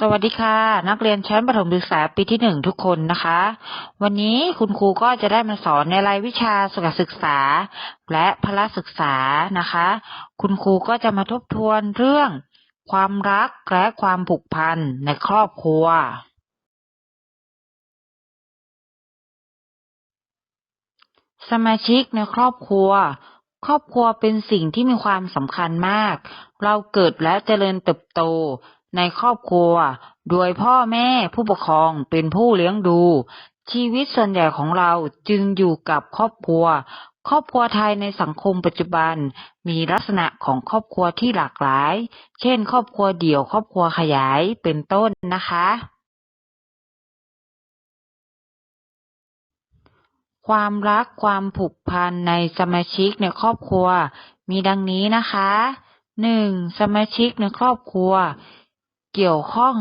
สวัสดีค่ะ นักเรียนชั้นประถมศึกษาปีที่หนึ่งทุกคนนะคะ วันนี้คุณครูก็จะได้มาสอนในรายวิชาสุขศึกษา และพละศึกษานะคะ คุณครูก็จะมาทบทวนเรื่อง ความรักและความผูกพันในครอบครัว สมาชิกในครอบครัวครอบครัวเป็นสิ่งที่มีความสำคัญมาก เราเกิดและเจริญเติบโตในครอบครัว โดยพ่อแม่ผู้ปกครองเป็นผู้เลี้ยงดู ชีวิตส่วนใหญ่ของเราจึงอยู่กับครอบครัว ครอบครัวไทยในสังคมปัจจุบัน มีลักษณะของครอบครัวที่หลากหลาย เช่น ครอบครัวเดี่ยวครอบครัวขยายเป็นต้นนะคะ ความรักความผูกพันในสมาชิกในครอบครัว มีดังนี้นะคะหนึ่งสมาชิกในครอบครัว เกี่ยวข้อง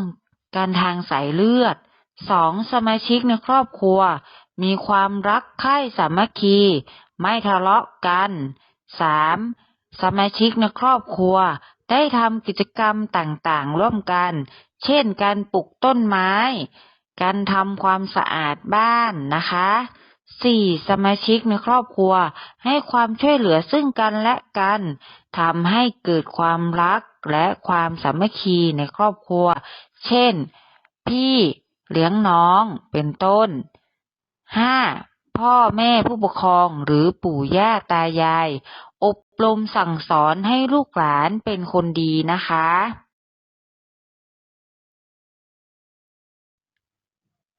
กันทางสายเลือดสองสมาชิกในครอบครัว มีความรักใคร่สามัคคี ไม่ทะเลาะกันสามสมาชิกในครอบครัว ได้ทำกิจกรรมต่างๆ ร่วมกัน เช่นการปลูกต้นไม้ การทำความสะอาดบ้านนะคะ สี่สมาชิกในครอบครัวให้ความช่วยเหลือซึ่งกันและกันทำให้เกิดความรักและความสามัคคีในครอบครัว เช่น พี่เลี้ยงน้องเป็นต้นห้าพ่อแม่ผู้ปกครองหรือปู่ย่าตายาย อบรมสั่งสอนให้ลูกหลานเป็นคนดีนะคะ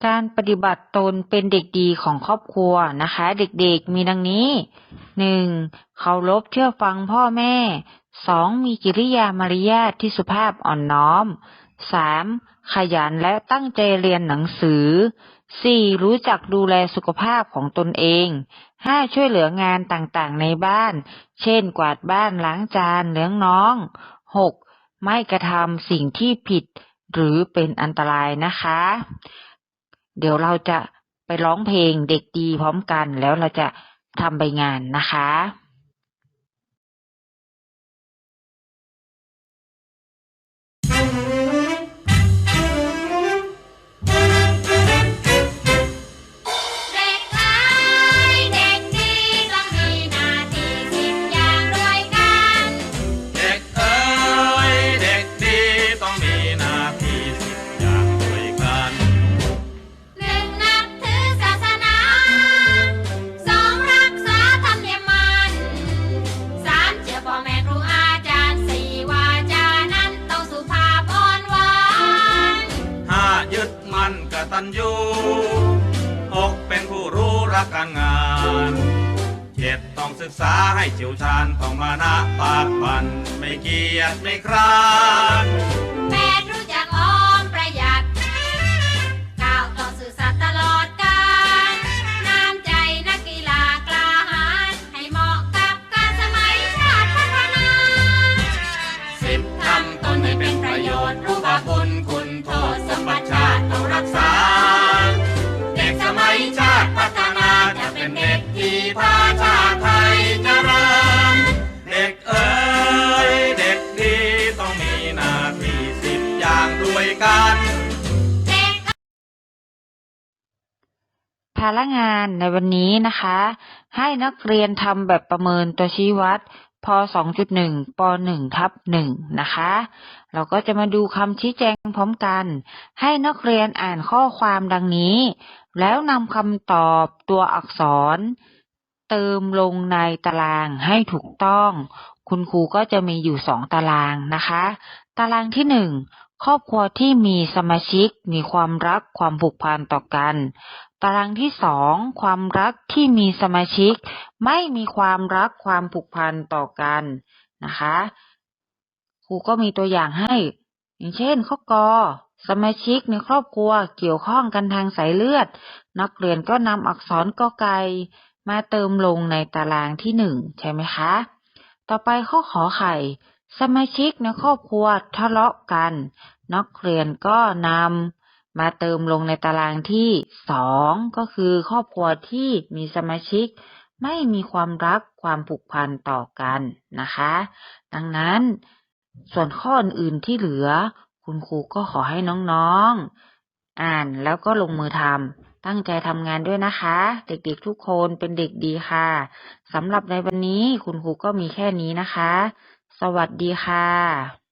การปฏิบัติตนเป็นเด็กดีของครอบครัวนะคะ เด็กๆมีดังนี้หนึ่งเคารพเชื่อฟังพ่อแม่สองมีกิริยามารยาทที่สุภาพอ่อนน้อมสามขยันและตั้งใจเรียนหนังสือสี่รู้จักดูแลสุขภาพของตนเองห้าช่วยเหลืองานต่างๆในบ้าน เช่น กวาดบ้านล้างจานเลี้ยงน้องหกไม่กระทำสิ่งที่ผิดหรือเป็นอันตรายนะคะ เดี๋ยวเราจะไปร้องเพลงเด็กดีพร้อมกัน แล้วเราจะทำใบงานนะคะ มั่นกตัญญูหกเป็นผู้รู้รักการงานเจ็ดต้องศึกษาให้เฉียวชาญต้องมานะปากปันไม่เกียจไม่คร้าน ภาระงานในวันนี้นะคะ ให้นักเรียนทำแบบประเมินตัวชี้วัดพ 2.1 ป 1 ทับ 1 นะคะ เราก็จะมาดูคำชี้แจงพร้อมกัน ให้นักเรียนอ่านข้อความดังนี้ แล้วนำคำตอบตัวอักษร เติมลงในตารางให้ถูกต้อง คุณครูก็จะมีอยู่สองตารางนะคะ ตารางที่หนึ่งครอบครัวที่มีสมาชิกมีความรักความผูกพันต่อกัน ตารางที่สองความรักที่มีสมาชิก ไม่มีความรักความผูกพันต่อกันนะคะครูก็มีตัวอย่างให้ อย่างเช่นข้อกอสมาชิกในครอบครัวเกี่ยวข้องกันทางสายเลือด นักเรียนก็นำอักษรกอไก่มาเติมลงในตารางที่หนึ่งใช่ไหมคะ ต่อไปข้อขอไข่ สมาชิกในครอบครัวทะเลาะกัน นักเรียนก็นำมาเติมลงในตารางที่สองก็คือครอบครัวที่มีสมาชิก ไม่มีความรักความผูกพันต่อกันนะคะ ดังนั้น ส่วนข้ออื่นๆที่เหลือ คุณครูก็ขอให้น้องๆอ่านแล้วก็ลงมือทำ ตั้งใจทำงานด้วยนะคะ เด็กๆทุกคนเป็นเด็กดีค่ะสำหรับในวันนี้คุณครูก็มีแค่นี้นะคะ สวัสดีค่ะ